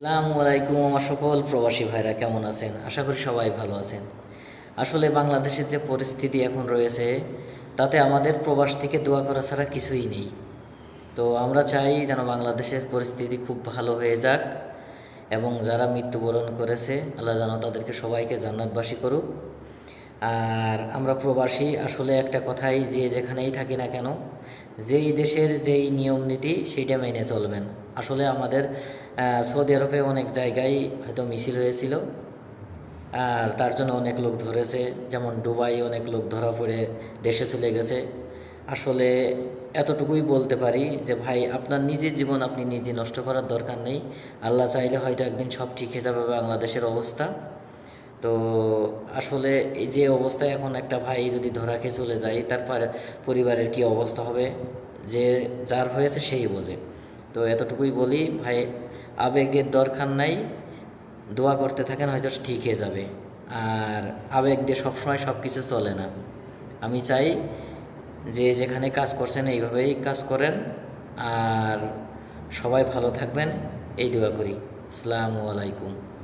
আসসালামু আলাইকুম আমার সকল প্রবাসী ভাইরা, কেমন আছেন? আশা করি সবাই ভালো আছেন। আসলে বাংলাদেশের যে পরিস্থিতি এখন রয়েছে, তাতে আমাদের প্রবাস থেকে দোয়া করা ছাড়া কিছুই নেই। তো আমরা চাই যেন বাংলাদেশের পরিস্থিতি খুব ভালো হয়ে যাক এবং যারা মৃত্যুবরণ করেছে, আল্লাহ যেন তাদেরকে সবাইকে জান্নাতবাসী করুক। আর আমরা প্রবাসী, আসলে একটা কথাই যে যেখানেই থাকি না কেন, যেই দেশের যেই নিয়ম নীতি সেইটা মেনে চলবেন। আসলে আমাদের সৌদি আরবে অনেক জায়গায় হয়তো মিছিল হয়েছিল। আর তার জন্য অনেক লোক ধরেছে, যেমন দুবাই অনেক লোক ধরা পড়ে, দেশে চলে গেছে। আসলে এতটুকুই বলতে পারি যে, ভাই, আপনার নিজের জীবন আপনি নিজে নষ্ট করার দরকার নেই। আল্লাহ চাইলে হয়তো একদিন সব ঠিক হয়ে যাবে বাংলাদেশের অবস্থা। তো আসলে এই যে অবস্থায় এখন একটা ভাই যদি ধরা খেয়ে চলে যায়, তারপর পরিবারের কি অবস্থা হবে? যে যার হয়েছে সেই বোঝে। তো এতটুকুই বলি, ভাই, আবেগের দরকার নাই, দোয়া করতে থাকেন, হয়তো ঠিক হয়ে যাবে। আর আবেগ দিয়ে সবসময় সব কিছু চলে না। আমি চাই যে যেখানে কাজ করছেন, এইভাবেই কাজ করেন। আর সবাই ভালো থাকবেন, এই দোয়া করি। আসসালামু আলাইকুম।